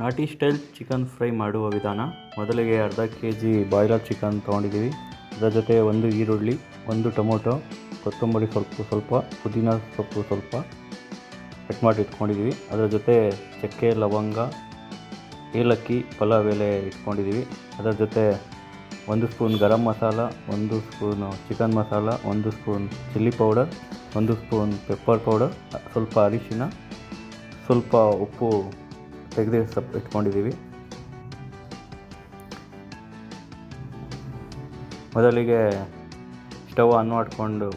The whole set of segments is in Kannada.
ನಾಟಿ ಸ್ಟೈಲ್ ಚಿಕನ್ ಫ್ರೈ ಮಾಡುವ ವಿಧಾನ. ಮೊದಲಿಗೆ ಅರ್ಧ ಕೆ ಜಿ ಬಾಯ್ಲರ್ ಚಿಕನ್ ತೊಗೊಂಡಿದ್ದೀವಿ. ಅದರ ಜೊತೆ ಒಂದು ಈರುಳ್ಳಿ, ಒಂದು ಟೊಮೊಟೊ, ಕೊತ್ತಂಬರಿ ಸ್ವಲ್ಪ ಸ್ವಲ್ಪ, ಪುದೀನ ಸೊಪ್ಪು ಸ್ವಲ್ಪ ಕಟ್ ಮಾಡಿ ಇಟ್ಕೊಂಡಿದ್ದೀವಿ. ಅದರ ಜೊತೆ ಚಕ್ಕೆ, ಲವಂಗ, ಏಲಕ್ಕಿ, ಪಲಾವ್ ಎಲೆ ಇಟ್ಕೊಂಡಿದ್ದೀವಿ. ಅದರ ಜೊತೆ ಒಂದು ಸ್ಪೂನ್ ಗರಂ ಮಸಾಲ, ಒಂದು ಸ್ಪೂನು ಚಿಕನ್ ಮಸಾಲ, ಒಂದು ಸ್ಪೂನ್ ಚಿಲ್ಲಿ ಪೌಡರ್, ಒಂದು ಸ್ಪೂನ್ ಪೆಪ್ಪರ್ ಪೌಡರ್, ಸ್ವಲ್ಪ ಅರಿಶಿನ, ಸ್ವಲ್ಪ ಉಪ್ಪು ತೆಗೆದು ಸಪ್ ಇಟ್ಕೊಂಡಿದ್ದೀವಿ. ಮೊದಲಿಗೆ ಸ್ಟವ್ ಆನ್ ಮಾಡಿಕೊಂಡು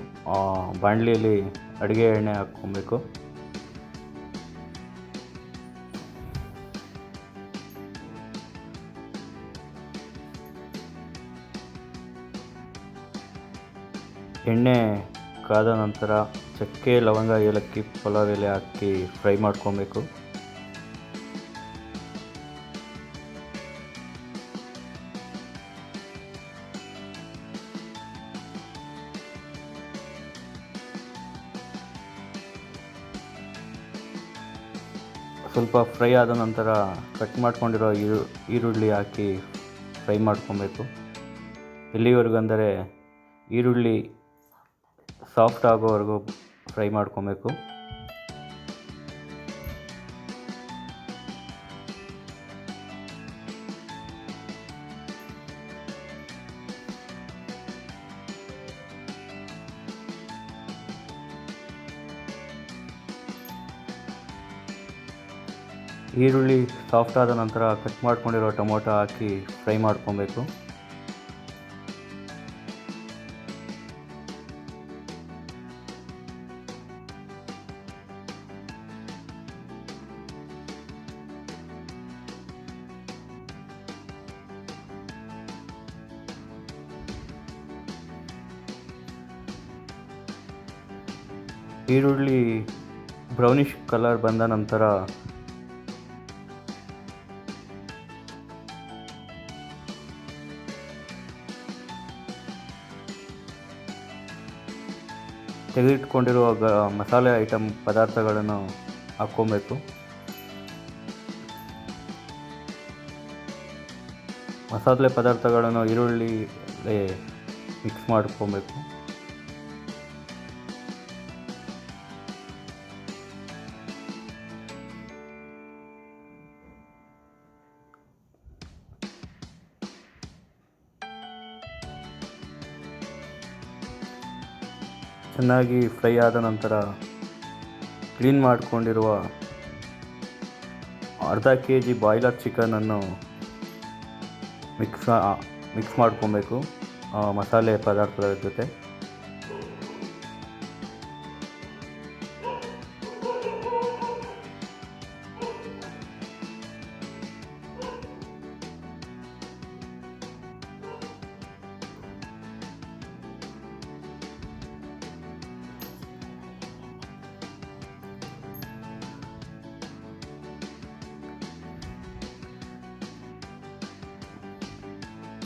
ಬಾಣಲಿಯಲ್ಲಿ ಅಡುಗೆ ಎಣ್ಣೆ ಹಾಕ್ಕೊಬೇಕು. ಎಣ್ಣೆ ಕಾದ ನಂತರ ಚಕ್ಕೆ, ಲವಂಗ, ಏಲಕ್ಕಿ, ಪಲಾವ್ ಎಲೆ ಹಾಕಿ ಫ್ರೈ ಮಾಡ್ಕೊಬೇಕು. ಸ್ವಲ್ಪ ಫ್ರೈ ಆದ ನಂತರ ಕಟ್ ಮಾಡ್ಕೊಂಡಿರೋ ಈರು, ಈರುಳ್ಳಿ ಹಾಕಿ ಫ್ರೈ ಮಾಡ್ಕೊಬೇಕು. ಎಲ್ಲಿವರೆಗೂ ಅಂದರೆ ಈರುಳ್ಳಿ ಸಾಫ್ಟ್ ಆಗೋವರೆಗೂ ಫ್ರೈ ಮಾಡ್ಕೊಬೇಕು. ಈರುಳ್ಳಿ ಸಾಫ್ಟ್ ಆದ ನಂತರ ಕಟ್ ಮಾಡ್ಕೊಂಡಿರೋ ಟೊಮೊಟೊ ಹಾಕಿ ಫ್ರೈ ಮಾಡ್ಕೊಬೇಕು. ಈರುಳ್ಳಿ ಬ್ರೌನಿಷ್ ಕಲರ್ ಬಂದ ನಂತರ ತೆಗೆದಿಟ್ಕೊಂಡಿರುವ ಗ ಮಸಾಲೆ ಐಟಮ್ ಪದಾರ್ಥಗಳನ್ನು ಹಾಕ್ಕೊಬೇಕು. ಮಸಾಲೆ ಪದಾರ್ಥಗಳನ್ನು ಈರುಳ್ಳಿ ಮಿಕ್ಸ್ ಮಾಡ್ಕೊಬೇಕು. ಚೆನ್ನಾಗಿ ಫ್ರೈ ಆದ ನಂತರ ಕ್ಲೀನ್ ಮಾಡಿಕೊಂಡಿರುವ ಅರ್ಧ ಕೆ ಜಿ ಬಾಯ್ಲರ್ ಚಿಕನನ್ನು ಮಿಕ್ಸ್ ಮಿಕ್ಸ್ ಮಾಡ್ಕೊಬೇಕು ಮಸಾಲೆ ಪದಾರ್ಥಗಳ ಜೊತೆ.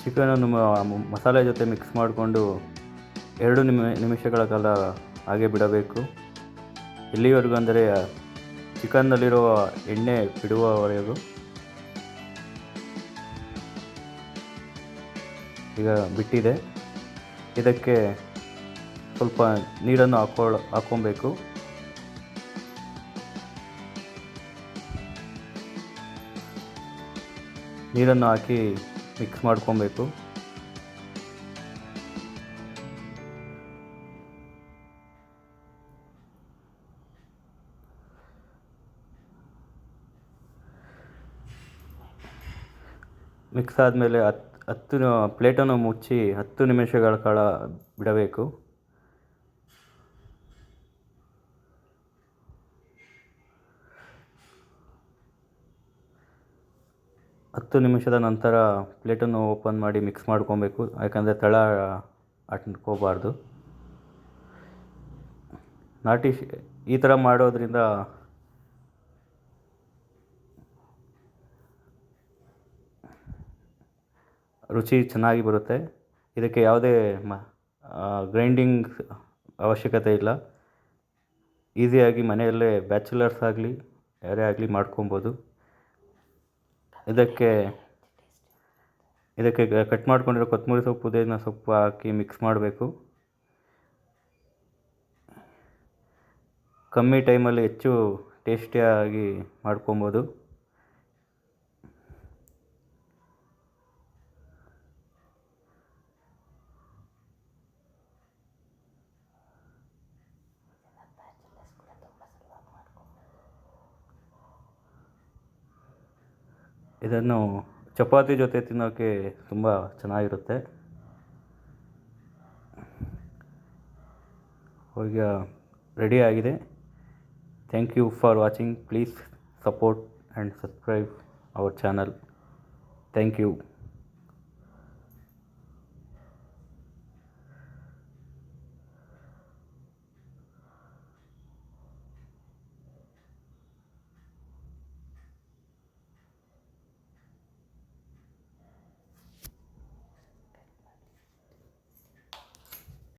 ಚಿಕನನ್ನು ಮಸಾಲೆ ಜೊತೆ ಮಿಕ್ಸ್ ಮಾಡಿಕೊಂಡು ಎರಡು ನಿಮಿ, ನಿಮಿಷಗಳ ಕಾಲ ಹಾಗೆ ಬಿಡಬೇಕು. ಇಲ್ಲಿವರೆಗೂ ಅಂದರೆ ಚಿಕನ್ನಲ್ಲಿರುವ ಎಣ್ಣೆ ಬಿಡುವವರೆಗೂ. ಈಗ ಬಿಟ್ಟಿದೆ. ಇದಕ್ಕೆ ಸ್ವಲ್ಪ ನೀರನ್ನು ಹಾಕೊಳ್ಳ ಹಾಕ್ಕೊಬೇಕು ನೀರನ್ನು ಹಾಕಿ ಮಿಕ್ಸ್ ಮಾಡ್ಕೊಬೇಕು. ಮಿಕ್ಸ್ ಆದಮೇಲೆ ಹತ್ತು ಹತ್ತು ಪ್ಲೇಟನ್ನು ಮುಚ್ಚಿ ಹತ್ತು ನಿಮಿಷಗಳ ಕಾಲ ಬಿಡಬೇಕು. ಹತ್ತು ನಿಮಿಷದ ನಂತರ ಪ್ಲೇಟನ್ನು ಓಪನ್ ಮಾಡಿ ಮಿಕ್ಸ್ ಮಾಡ್ಕೊಬೇಕು. ಯಾಕಂದರೆ ತಳ ಅಟ್ಕೋಬಾರ್ದು. ನಾಟಿ ಈ ಥರ ಮಾಡೋದ್ರಿಂದ ರುಚಿ ಚೆನ್ನಾಗಿ ಬರುತ್ತೆ. ಇದಕ್ಕೆ ಯಾವುದೇ ಮ ಗ್ರೈಂಡಿಂಗ್ ಅವಶ್ಯಕತೆ ಇಲ್ಲ. ಈಸಿಯಾಗಿ ಮನೆಯಲ್ಲೇ ಬ್ಯಾಚುಲರ್ಸ್ ಆಗಲಿ, ಯಾರೇ ಆಗಲಿ ಮಾಡ್ಕೊಬೋದು. ಇದಕ್ಕೆ ಇದಕ್ಕೆ ಕಟ್ ಮಾಡ್ಕೊಂಡಿರೋ ಕೊತ್ತಂಬರಿ ಸೊಪ್ಪು ಪುದೀನ ಸೊಪ್ಪು ಹಾಕಿ ಮಿಕ್ಸ್ ಮಾಡಬೇಕು. ಕಮ್ಮಿ ಟೈಮಲ್ಲಿ ಹೆಚ್ಚು ಟೇಸ್ಟಿಯಾಗಿ ಮಾಡ್ಕೊಬೋದು. ಇದನ್ನು ಚಪಾತಿ ಜೊತೆ ತಿನ್ನೋಕ್ಕೆ ತುಂಬ ಚೆನ್ನಾಗಿರುತ್ತೆ. ಈಗ ರೆಡಿ ಆಗಿದೆ. Thank you for watching please support and subscribe our channel thank you